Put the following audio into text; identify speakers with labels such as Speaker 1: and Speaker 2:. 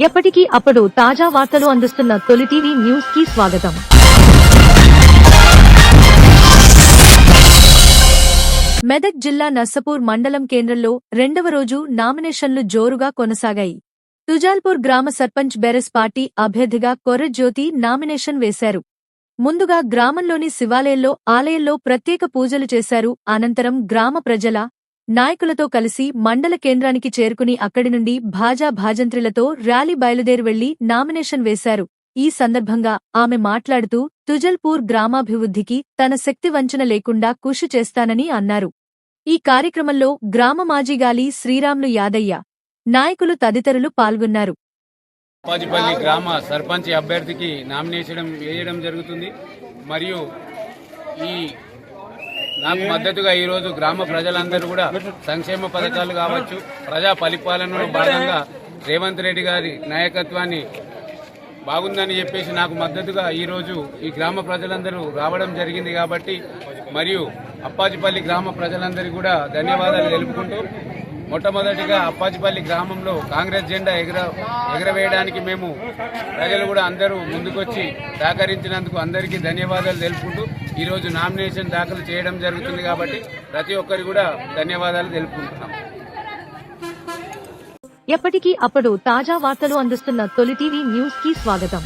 Speaker 1: ఎప్పటికీ అప్పుడు తాజా వార్తలు అందిస్తున్న తొలి టీవీ న్యూస్కి స్వాగతం. మెదక్ జిల్లా నర్సపూర్ మండలం కేంద్రంలో రెండవ రోజు నామినేషన్లు జోరుగా కొనసాగాయి. తుజాల్పూర్ గ్రామ సర్పంచ్ బెరెస్ పార్టీ అభ్యర్థిగా కొర్రజ్యోతి నామినేషన్ వేశారు. ముందుగా గ్రామంలోని శివాలయంలో ఆలయంలో ప్రత్యేక పూజలు చేశారు. అనంతరం గ్రామ ప్రజల నాయకులతో కలిసి మండల కేంద్రానికి చేరుకుని అక్కడి నుండి భాజా భాజంత్రిలతో ర్యాలీ బయలుదేరి వెళ్ళి నామినేషన్ వేశారు. ఈ సందర్భంగా ఆమె మాట్లాడుతూ తుజల్పూర్ గ్రామాభివృద్ధికి తన శక్తి వంచన లేకుండా కృషి చేస్తానని అన్నారు. ఈ కార్యక్రమంలో గ్రామ మాజీగాలి శ్రీరాములు యాదయ్య నాయకులు తదితరులు పాల్గొన్నారు.
Speaker 2: అప్పాజిపల్లి గ్రామ సర్పంచ్ అభ్యర్థికి నామినేషన్ వేయడం జరుగుతుంది. మరియు ఈ నాకు మద్దతుగా ఈరోజు గ్రామ ప్రజలందరూ కూడా సంక్షేమ పథకాలు కావచ్చు ప్రజా పరిపాలనలో భాగంగా రేవంత్ రెడ్డి గారి నాయకత్వాన్ని బాగుందని చెప్పేసి నాకు మద్దతుగా ఈరోజు ఈ గ్రామ ప్రజలందరూ రావడం జరిగింది కాబట్టి మరియు అప్పాజిపల్లి గ్రామ ప్రజలందరికీ కూడా ధన్యవాదాలు తెలుపుకుంటూ మొట్టమొదటిగా అప్పాజిపల్లి గ్రామంలో కాంగ్రెస్ జెండా ఎగర ఎగరవేయడానికి మేము ప్రజలు కూడా అందరూ ముందుకొచ్చి సహకరించినందుకు అందరికీ ధన్యవాదాలు తెలుపుకుంటూ ఈరోజు నామినేషన్ దాఖలు చేయడం జరుగుతుంది కాబట్టి ప్రతి ఒక్కరికి కూడా ధన్యవాదాలు తెలుపుకుంటున్నాం.
Speaker 1: ఎప్పటికీ అప్పుడు తాజా వార్తలు అందిస్తున్న తొలి టీవీ న్యూస్కి స్వాగతం.